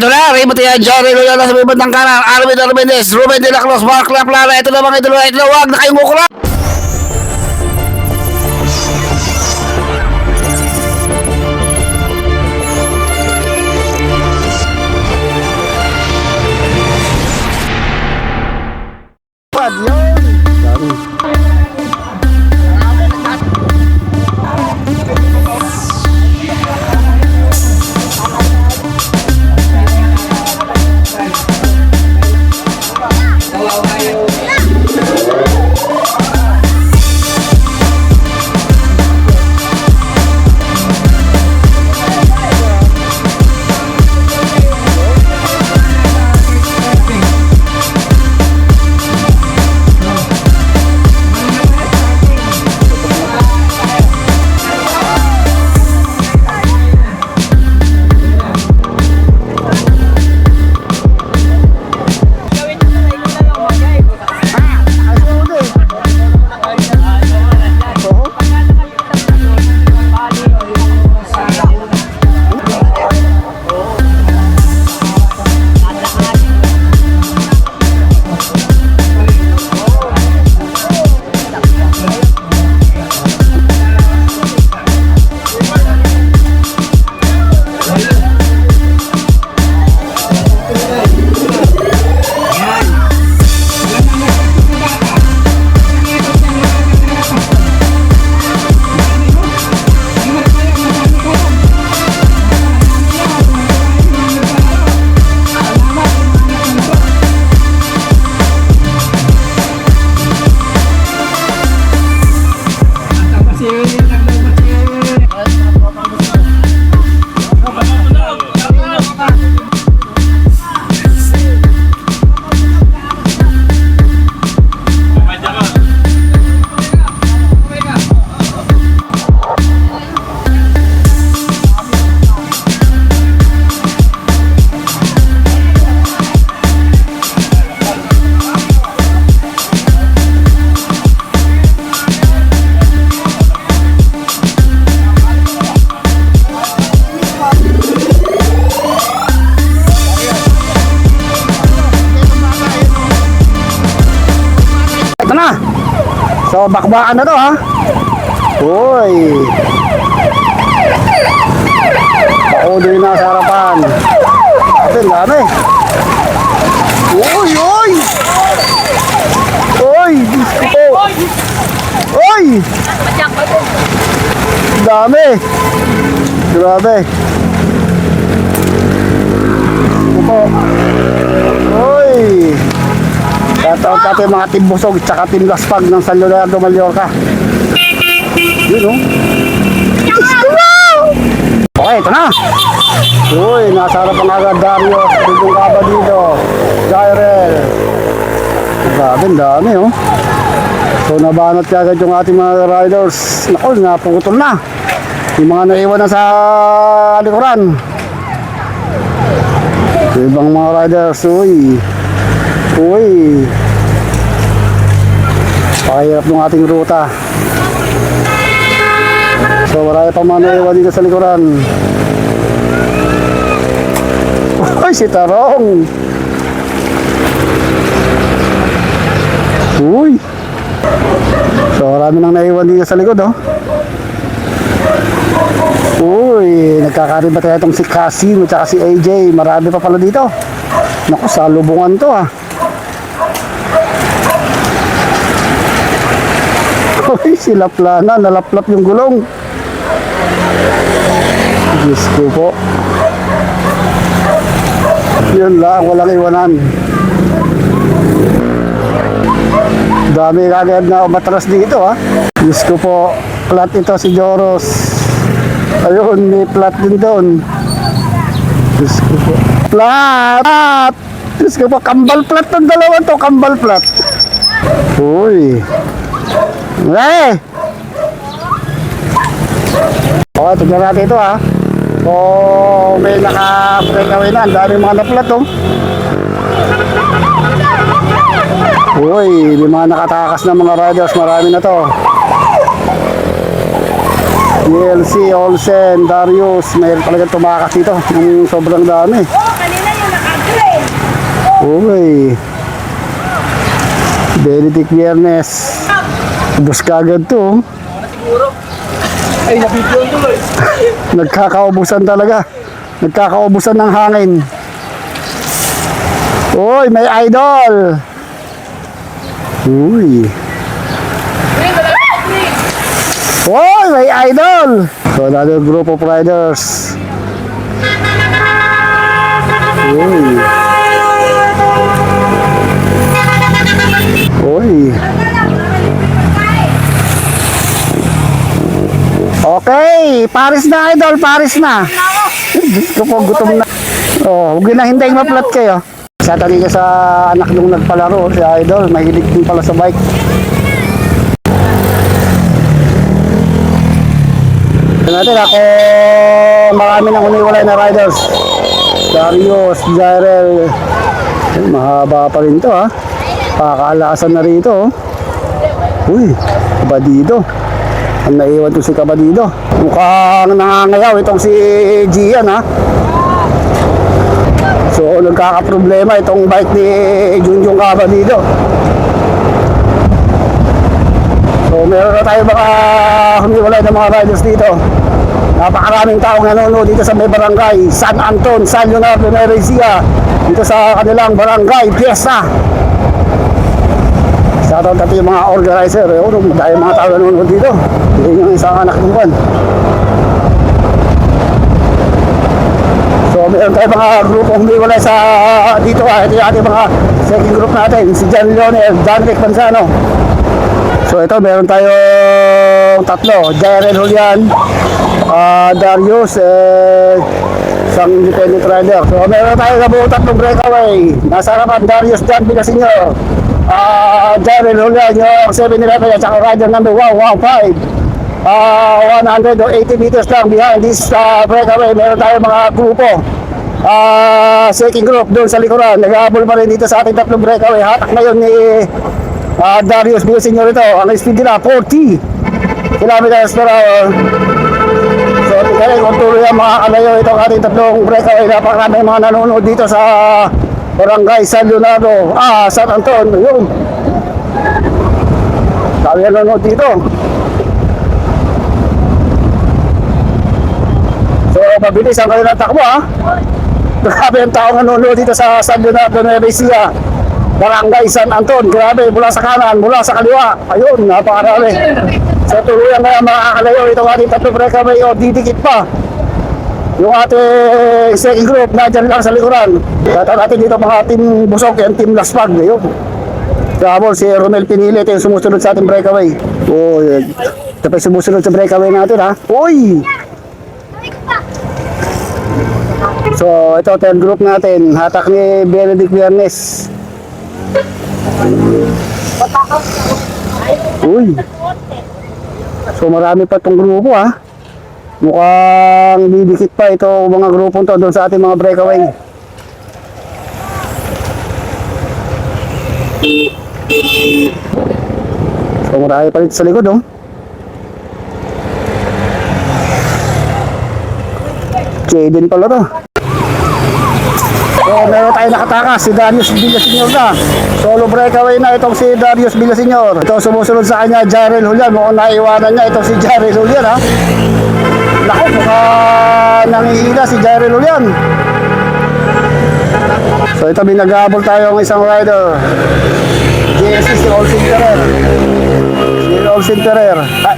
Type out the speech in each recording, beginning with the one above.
Raymond Tia, Johnny Loyola sa may bandang kanan, Arvin Armendez, Ruben De La Cruz, Mark Laplara, ito na mga idolo, na, huwag na kayong mukula! So, bakbakan na to ha. Uy. Paulo yung nasa harapan. Ang dami. Uy, uy. Uy, Diyos ko. Uy. Dami. Grabe. Ito po. Uy. Shoutout natin mga Team Busog at Team Gaspag ng San Leonardo, Mallorca. Yun oh. Okay, ito na. Uy, nasa harap ang agad Dario, Dudong Cabalido, Jairel. Grabe, ang dami oh. So nabanat ka agad yung ating mga riders. Naku, naputol na. Yung mga naiwan na sa likuran. Ibang mga riders, uy. Uy. Pakahirap ng ating ruta. So marami pang mga naiwan dito sa likuran. Uy, si Tarong. Uy. So marami nang naiwan dito sa likod, oh. Uy, nagkakariba tayo itong si Cassie at si AJ. Marami pa pala dito. Naku, sa lubungan to ah. Uy, sila plana, nalaplap yung gulong. Diyos ko po. Yun lang, walang iwanan. Dami kagad na umatras dito ha. Diyos ko po, plat ito si Joros. Ayun, may plat din doon. Diyos ko po. Plat! Plat! Diyos ko po, kambal plat ng dalawa to, kambal plat. Uy. Eh! Okay, tignan natin ito ha. So, may naka-breakaway na. Ang dami mga naplat oh. Uy, may mga nakatakas na mga riders. Marami na to. DLC, Olsen, Darius. Mayroon talagang tumakas dito. Yung sobrang dami. Oh, kanina Uy. Benedict Viernes. Bus kagad to. oh. Ay, nabidyo tuloy. Nagkakaubusan talaga. Nagkakaubusan ng hangin. Uy, may idol. Uy. Uy, may idol. So, another group of riders. Uy. Uy. Okay, Paris na idol, Paris na. Diyos ko po, gutom na. Oh, huwag na hintayin maplat kayo. Sa tali sa anak nung nagpalaro, si idol, mahilig din pala sa bike. Natin ako marami nang uniwalay na riders. Darius, Jairel. Ay, mahaba pa rin to ha. Pakakaalasan na rito. oh. Uy, kabadido. Ang naiwan ko si kabadido. Mukhang nangangayaw itong si Gian ha. So nagkakaproblema itong bike ni Junjung Kabadido. So meron na tayo baka humiwalay ng mga riders dito. Napakaraming taong nanonood dito sa may barangay San Anton, San Leonardo, Ecija. Dito sa kanilang barangay Fiesta. Shoutout natin yung mga organizer. Eh, oh, dahil mga tao nanonood dito. Yun yung isang anak ng buwan. So meron tayo mga grupong humiwalay sa dito ah. Ito yung ating mga second group natin. Si John Leonel, John Rick Manzano. So ito meron tayong tatlo. Jaren Julian, ah, Darius, eh, isang independent rider. So meron tayo nabuo tatlong breakaway. Nasa harapan Darius John Villasenor. Ah, Jaren Julian, yung 7-11 at saka rider number 115. Ah, 180 meters lang behind this uh, breakaway. Meron tayo mga grupo. Ah, second group doon sa likuran. Nag-aabol pa rin dito sa ating tatlong breakaway. Hatak ngayon ni ah, Darius Villasenor ito. Ang speed nila 40 kilometers per hour. So, tingnan kung tuloy ang mga kalayo itong ating tatlong breakaway. Napakarami mga nanonood dito sa Barangay San Leonardo. Ah, San Anton. Yun. Dami ang nanonood dito. So, mabilis ang kanilang takbo ha. Grabe ang taong nanonood dito sa San Leonardo Nueva Ecija. Barangay San Anton. Grabe, mula sa kanan, mula sa kaliwa. Ayun, napakarami. So, tuluyan kaya makakalayo itong ating tatlong breakaway o didikit pa. Yung ating second group, nandyan lang sa likuran. Kata natin dito mga team busok and team laspag. Ayun. Habol, si Romel Pinili, ito yung sumusunod sa ating breakaway. Oh, pa yung sumusunod sa breakaway natin ha. Uy! So, ito, third group natin. Hatak ni Benedict Viernes. Uy! So, marami pa itong grupo ha. Mukhang didikit pa ito mga grupong to doon sa ating mga breakaway. So, marami pa sa likod oh. Jaden pala to. So, meron tayo nakatakas, si Darius Villasenor na. Solo breakaway na itong si Darius Villasenor. Ito sumusunod sa kanya, Jarel Julian. Mukhang naiwanan niya itong si Jarel Julian ha. Naku, mukha nangihila si Jarel Julian. So ito binagabol tayo ng isang rider. JSC si Olsin Ferrer. Si Olsin Ferrer. Ah,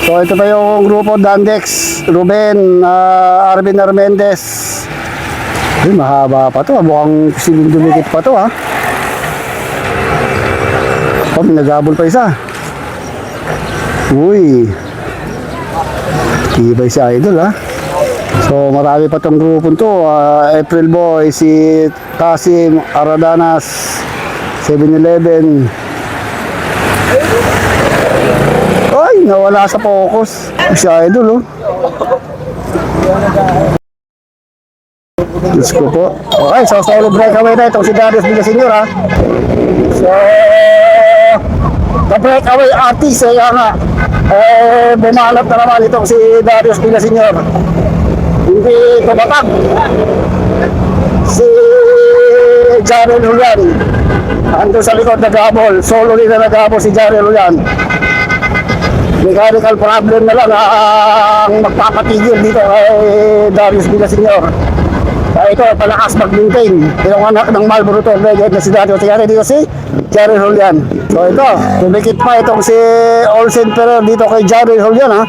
So ito pa yung grupo Dandex, Ruben, uh, Arvin Armendez. Ay, mahaba pa to. ah. Mukhang siling dumikit pa to ha. Oh, nagabol pa isa. Uy. Tibay si Idol ha. So marami pa tong grupong to. Ah, April Boy, si Tasim, Aradanas, 7-Eleven. Ay, nawala sa focus. Si Idol, oh. Diyos ko po. Okay, so solo breakaway na itong si Darius Villasenor, ha. So, the breakaway artist, eh, nga. Eh, bumanat na naman itong si Darius Villasenor. Hindi tumatag. Si Jarel Julian. Ando sa likod nag-abol. Solo rin na nag-abol si Jarel Julian. Mechanical problem na lang ang magpapatigil dito kay Darius Villasenor. Kaya ito, palakas mag-maintain. Yung anak ng Marlboro to, legend na si Darius. Tingnan dito si Jarel Julian. So ito, tumikit pa itong si Olsen Ferrer dito kay Jarel Julian ha.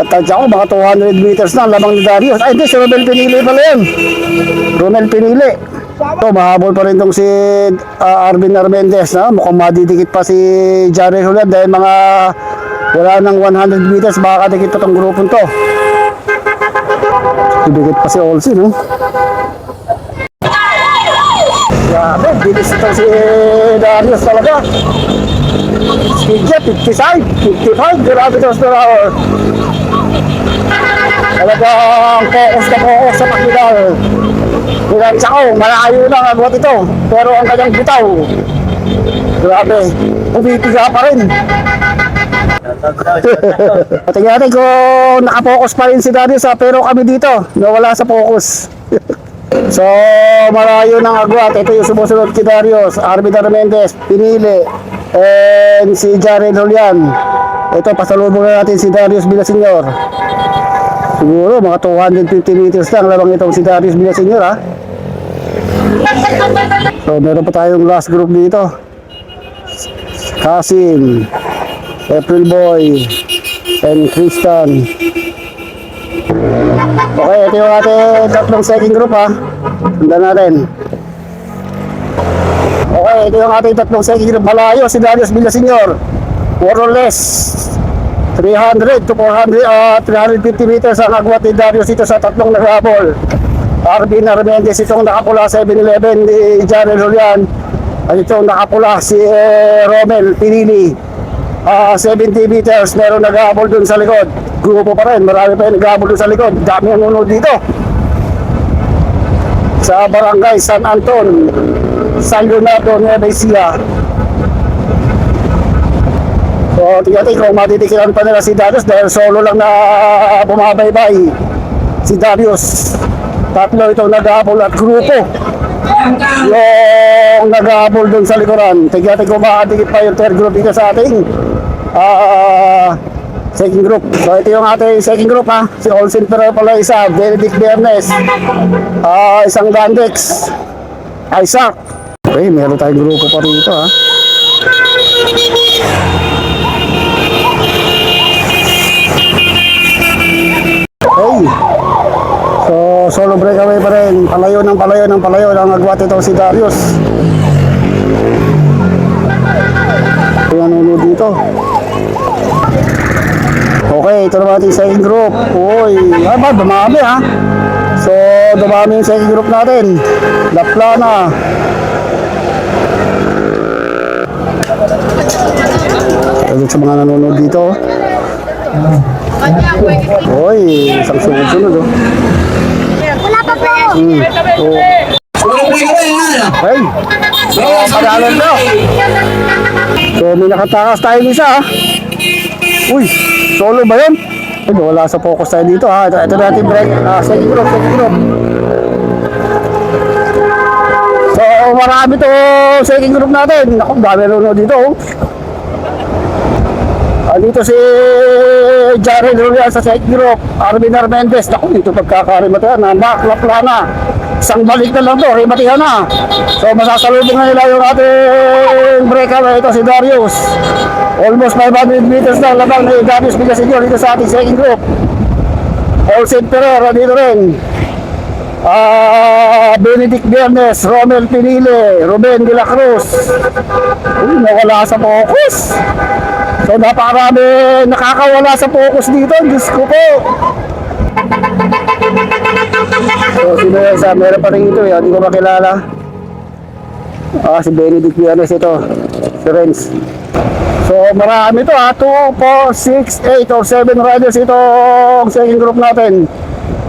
At tansya ko, mga 200 meters na ang lamang ni Darius. Ay, hindi, si Romel Pinili pala yan. Romel Pinili. So, mahabol pa rin tong si ah, Arvin Armendez na mukhang madidikit pa si Jarel Julian dahil mga wala nang 100 meters baka dikit pa tong grupong to. Didikit pa si Olsen, no? Grabe, bilis ito si Darius talaga. Speed jet, 55, 55 kilometers per hour. Talagang focus na focus sa pagkidal. Pinansya ko, malayo lang ang buhat ito. Pero ang kanyang bitaw, grabe, pumipiga pa rin. Tingnan natin kung nakapokus pa rin si Darius ha, pero kami dito, nawala sa focus. so, malayo ng agwat. Ito yung sumusunod kay Darius, Arvid Armendez, Pinili, and si Jared Julian. Ito, pasalubong na natin si Darius Villasenor. Siguro, mga 250 meters lang lamang itong si Darius Villasenor ha. So, meron pa tayong last group dito. Kasim, April Boy, and Christian. Okay, ito yung ating tatlong second group ha. Sundan natin. Okay, ito yung ating tatlong second group. Malayo si Darius Villasenor. More or less 300 to 400, ah 350 meters ang agwat ni Darius ito sa tatlong naghabol. Arvin Armendez itong nakapula 7-Eleven ni Jarel Julian. At itong nakapula si eh, Romel Pinili. Ah 70 meters, meron naghahabol dun sa likod. Grupo pa rin, marami pa yung naghahabol dun sa likod. Dami ang unod dito. Sa barangay San Anton, San Leonardo, Nueva Ecija. So, tingnan kung matitikilan pa nila si Darius dahil solo lang na bumabaybay si Darius. Tatlo itong nag-aabol at grupo. Yung nag-aabol dun sa likuran. Tingnan natin kung makadikit pa yung third group dito sa ating ah second group. So, ito yung ating second group ha. Si Olsen Ferrer pala isa, Benedict Bernes, ah isang Gandex, Isaac. Okay, meron tayong grupo pa rito ha. Hey! So, solo breakaway pa rin. Palayo ng palayo ng palayo ng agwat ito si Darius. Yung nanonood dito. Okay, ito naman ating second group. Uy, ay ba, dumami ha. So, dumami yung second group natin. La Plana. Ito sa mga nanonood dito. Uy, isang sunod-sunod oh. Wala pa po. Oh. Hey, so padalan na. So may nakatakas tayo isa ah. Uy, solo ba yun? Ay, wala sa focus tayo dito ha. Ito, ito natin break. Ah, second group, second group. So marami to second group natin. Naku, dami nanonood dito. Ah, dito si Jared Rulia sa second group, Arvin Armendez. Naku, dito pagkakarimatayan na Mark Laplana. Isang balik na lang to, rimatihan na. So masasalubong na nila yung ating breakaway ito si Darius. Almost 500 meters na labang ni Darius Villasenor dito sa ating second group. Olsen Pereira dito rin. Ah, Benedict Bernes, Romel Pinile, Ruben de la Cruz. Uy, nawala sa focus. So napakarami nakakawala sa focus dito. Diyos ko po. So sino yan sa meron pa rin ito eh. Hindi ko makilala. Ah, si Benedict Villanes ito. Si Renz. So marami to ha. 2, 4, 6, 8 or 7 riders itong second group natin.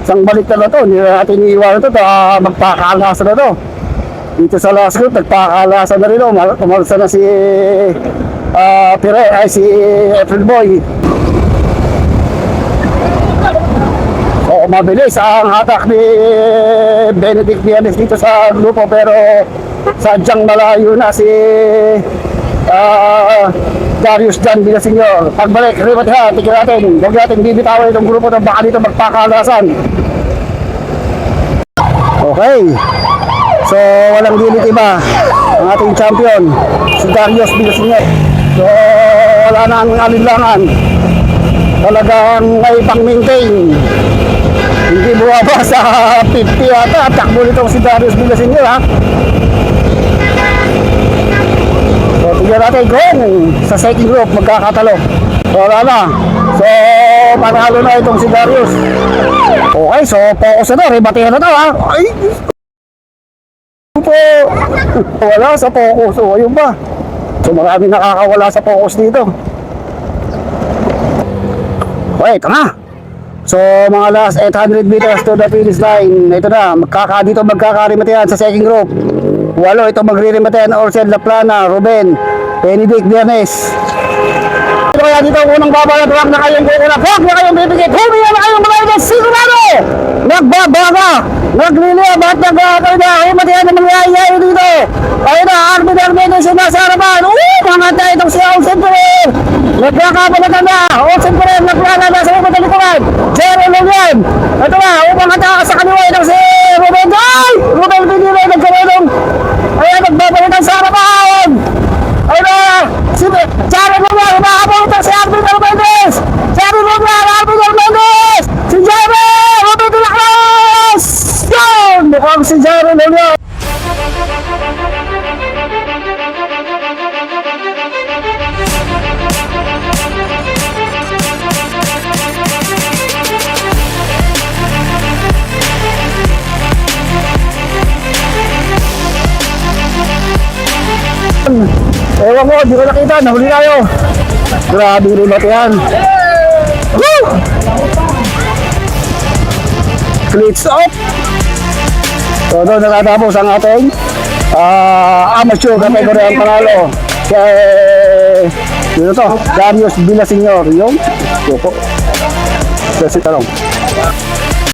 Isang balik na to. Hindi na natin iiwanan to. Ah, magpakaalasa na to. Dito sa last group, nagpakaalasa na rin. oh. Mal- Umalsa na si ah Pire, ay si April Boy. Oo, mabilis ang hatak ni Benedict Villanes dito sa grupo pero sadyang malayo na si ah, Darius Jan Villasenor. Pagbalik, ribat ha, tigil natin. Huwag natin bibitawin itong grupo ng baka dito magpakalasan. Okay. So, walang dilit iba. Ang ating champion, si Darius Villasenor. So, wala na ang alinlangan. Talagang may pang-maintain. Hindi buwaba sa 50 ata. Takbo nitong si Darius Villasenor ha. So, tignan natin kung sa second group magkakatalo. So, wala na. So, panalo na itong si Darius. Okay, so focus na to. Rebatihan na to ha. Ay, po. Wala sa focus. O, ayun ba? So, marami nakakawala sa focus dito. Okay, ito na. So, mga last 800 meters to the finish line. Ito na, magkaka dito magkakarimatayan sa second group. Walo, ito magririmatayan Orsen Laplana, Ruben, Benedict Biernes. Ito kaya dito ang unang babalat, huwag na kayong kukunak, huwag na kayong bibigit, huminga na kayong mga ito, sigurado! Nagbabaga, nagliliya, ba't nagkakay na, himatayan na mangyayari dito. Ayun na, nasa harapan. Oo, mga tayo itong si Olsen Perez. Nagkakabalatan na, Olsen Perez, naglala na sa mga talikuran. Jerry Logan. Ito na, upang hata sa kaniwa itong si Ruben. Ay! Ruben Pinili, nagkaroon Ayan, nagbabalitan sa harapan. Ayun na, si Jerry Logan, umahabol ito si Armin Armendez. Jerry Logan, Armin Armendez. Si Jerry, Ruben de la Cruz. Ewan ko, di ko nakita, nahuli tayo. Grabe rin natin yan. Woo! Cleats up! So doon nakatapos ang ating ah, amateur category ang panalo. Kay, yun to, Darius Villasenor. Yung, yun po. Kasi talong.